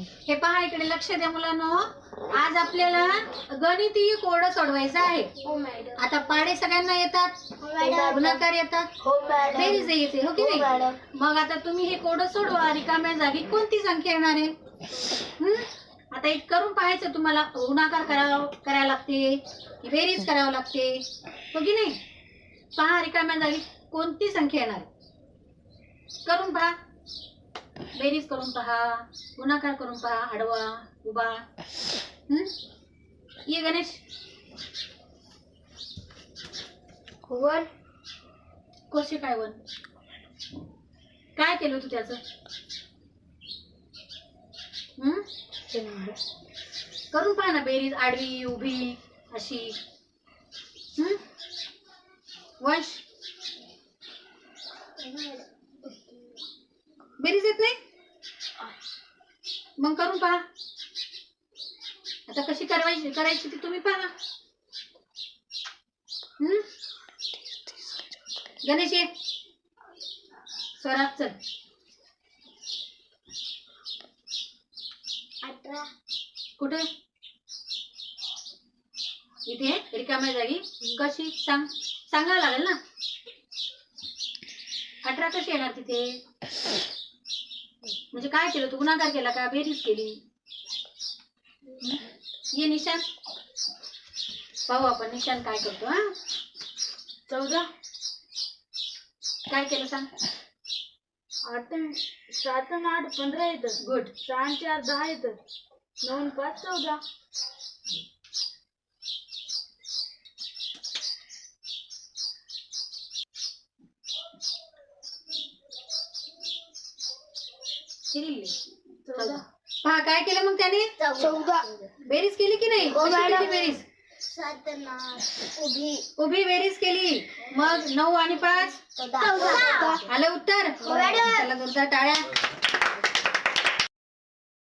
हे पहा इकडे लक्ष द्या मुलांनो. आज आपल्याला गणितीय कोड सोडवायचा आहे. हो मॅडम. आता पाडे सगळ्यांना येतात. गुणाकार येतात. हो मॅडम. बेरीज येते हो की हो, नाही. मग आता तुम्ही हे कोड सोडवा. रिकाम्या जागी कोणती संख्या येणार आहे? हं? आता एक करून पाहायचं तुम्हाला. गुणाकार करावा करायला लागते. की बेरीज करावं लागते. हो की नाही? पहा रिकाम्या जागी कोणती संख्या येणार आहे? करून पहा. बेरीज करून पहा गुणाकार करून पहा आडवा उभा. हं? ये गणेश. वन कसे काय वन? काय केलं तू त्याच? करून पहा ना बेरीज आडवी उभी अशी. हं? वंश बेरीज येत नाही मग करून पहा. आता कशी करायची करायची ती तुम्ही पहा. हं? गणेश. ये स्वरात चल. अठरा. कुठे? इथे रिकाम्या जागी. कशी? सांग. सांगावं लागेल ना? अठरा कशी येणार तिथे? म्हणजे काय केलं? तू गुन्हागार केला का? बेरीज केली? हं? ये निशान. पाहू आपण निशान काय करतो हा? चौदा. काय केलं सांग? आठ सात आठ पंधरा येतं. गुड. सहा चार दहा येतं. नऊ पाच चौदा. चौदा. पहा काय केलं मग त्याने? चौदा. बेरीज केली की नाही? हो, कशी मॅडम. केली बेरीज उभी. उभी बेरीज केली. मग नऊ आणि पाच? चौदा. आलं उत्तर? हो. चला टाळ्या.